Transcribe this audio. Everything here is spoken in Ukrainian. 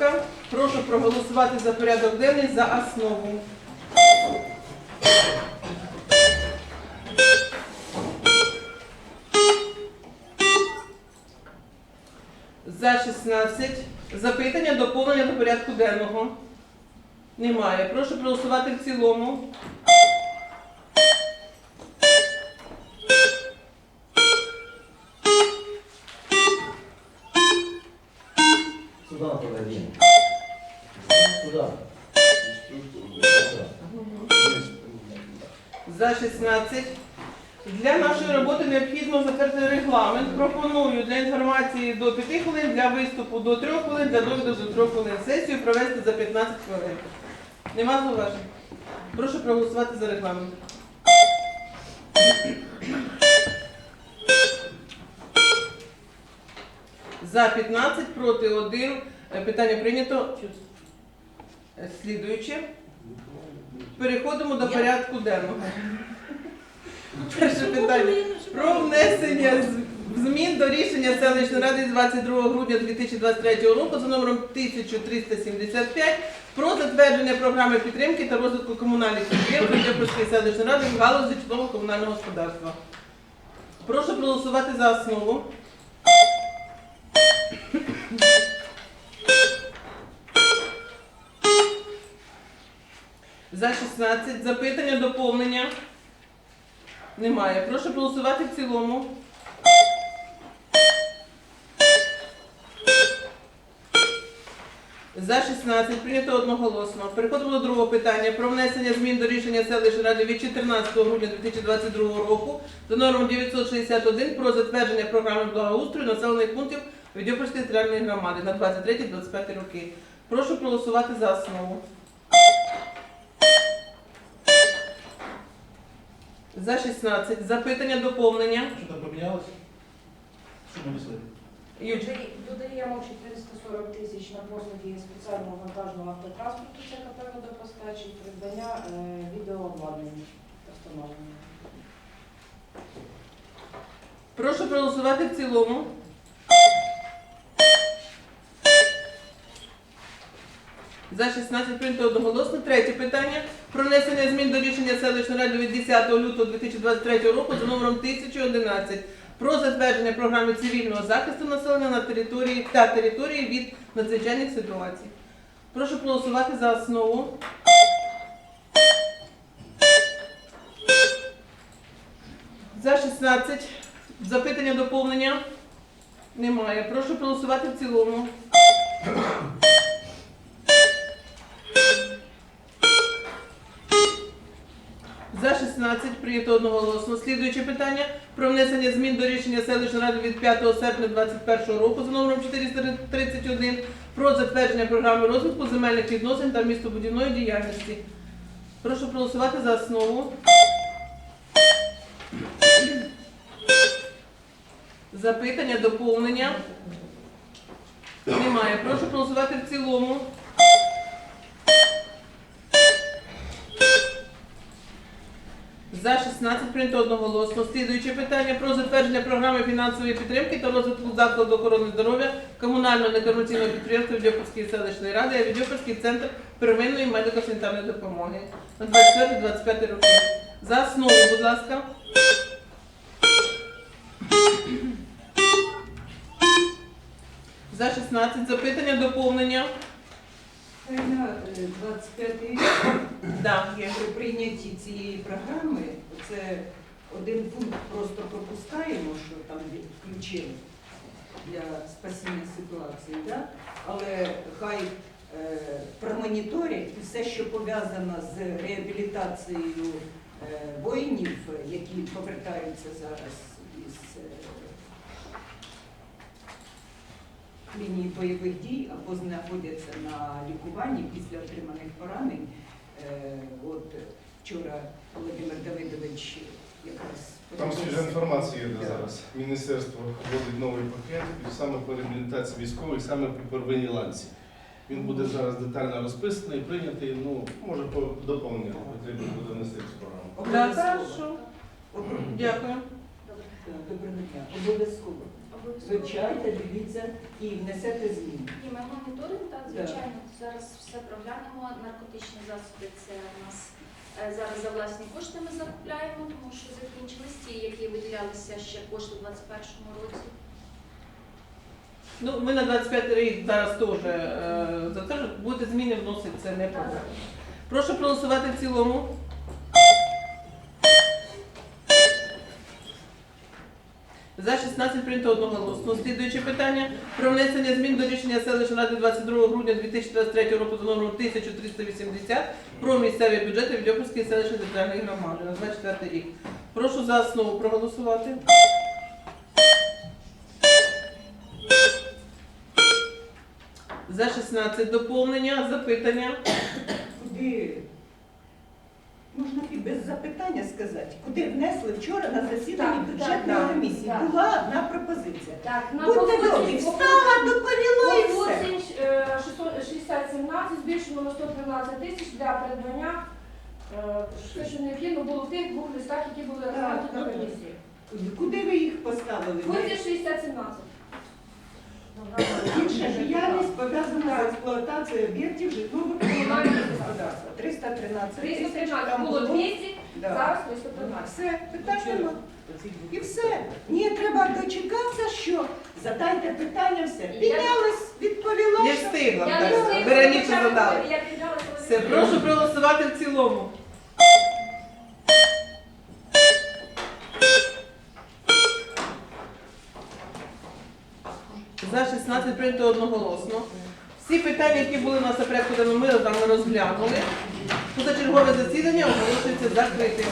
ласка. Прошу проголосувати за порядок денний за основу. За 16. Запитання, доповнення до порядку денного. Немає. Прошу проголосувати в цілому. За 16. Для нашої роботи необхідно затвердити регламент. Пропоную для інформації до 5 хвилин, для виступу до 3 хвилин, для довіду до 3 хвилин. Сесію провести за 15 хвилин. Нема зауважень? Прошу проголосувати за регламент. За 15, проти 1. Е, Питання прийнято. Слідуюче. Переходимо до порядку денного. Перше питання. Про внесення змін до рішення селищної ради 22 грудня 2023 року за номером 1375 про затвердження програми підтримки та розвитку комунальних підприємств Дніпровської селищної ради в галузі житлового комунального господарства. Прошу проголосувати за основу. За 16. Запитання, доповнення. Немає. Прошу проголосувати в цілому. За 16 прийнято одноголосно. Переходимо до другого питання про внесення змін до рішення селищної ради від 14 грудня 2022 року за номером 961 про затвердження програми благоустрою населених пунктів Відьопольської територіальної громади на 23-25 роки. Прошу проголосувати за основу. За 16. Запитання, доповнення. Що там поменялось? Що ми несли? Юрій. Додаємо- Додаємо 440 тисяч на послуги спеціального вантажного автотранспорту, це КП водопостачі, придбання е, відеообладнання та встановлення. Прошу проголосувати в цілому. За 16 прийнято одноголосно. Третє питання. Про внесення змін до рішення селищної ради від 10 лютого 2023 року за номером 1011 про затвердження програми цивільного захисту населення на території та території від надзвичайних ситуацій. Прошу проголосувати за основу. За 16. Запитання доповнення немає. Прошу проголосувати в цілому. За 16 прийнято одноголосно. Слідуюче питання про внесення змін до рішення селищної ради від 5 серпня 2021 року за номером 431 про затвердження програми розвитку земельних відносин та містобудівної діяльності. Прошу проголосувати за основу. Запитання, доповнення немає. Прошу проголосувати в цілому. За 16 прийнято одноголосно. Слідуюче питання про затвердження програми фінансової підтримки та розвитку закладу охорони здоров'я комунального некомерційного підприємства Відьопольської селищної ради, а Відьопольський центр первинної медико-санітарної допомоги на 24-25 роки. За основу, будь ласка. За 16 запитання, доповнення. На 25 рік. Да, при прийнятті цієї програми. Це один пункт просто пропускаємо, що там включили для спасіння ситуації, да? але хай е, промоніторять і все, що пов'язано з реабілітацією е, воїнів, які повертаються зараз із е, лінії бойових дій або знаходяться на лікуванні після отриманих поранень. Е, От вчора Володимир Давидович якраз Там свіжа інформація є зараз. Міністерство вводить новий пакет і саме по реабілітації військових, саме по первинній ланці. Він буде зараз детально розписаний, прийнятий. Ну може по доповненню потрібно буде внести цю програму. Обов'язково. Дякую. Доброго дня. Обов'язково. Вивчайте, дивіться і внесете зміни. І ми моніторимо, так, Да. звичайно. Зараз все проглянемо. Наркотичні засоби це у нас е, зараз за власні кошти ми закупляємо, тому що закінчились ті, які виділялися ще кошти у 2021 році. Ну, ми на 25 рік зараз теж е, за те, що зміни вносити, це не проблема. Прошу проголосувати в цілому. За 16 прийнято одноголосно. Слідуюче питання про внесення змін до рішення селищної ради 22 грудня 2023 року за номером 1380 про місцеві бюджети Відьопольської селищної територіальної громади на 24 рік. Прошу за основу проголосувати. За 16 доповнення, запитання. Куди можна і без запитання сказати, куди внесли вчора на засіданні Так, бюджетної так, комісії. так. Була одна пропозиція. Так, на Будьте добрі, встала, доповіла і все. 6017 збільшено на 113 тисяч для придбання е, все, що необхідно було в тих двох листах, які були розглянуті на так. комісії. Куди ви їх поставили? Функція 6017. Інша діяльність пов'язана з експлуатацією об'єктів житлово-комунального господарства. 313 тисяч. 313 там було 200, Да. зараз 313. Все, питань нема. І все. Ні, треба дочекатися, що задайте питання, все. Піднялись, відповіла. Не що- встигла. Я не так. встигла, Вероніка задала. Я Все, прошу проголосувати в цілому. За 16 прийнято одноголосно. Всі питання, які були на порядку денному, ми там розглянули. Позачергове засідання оголошується закритим.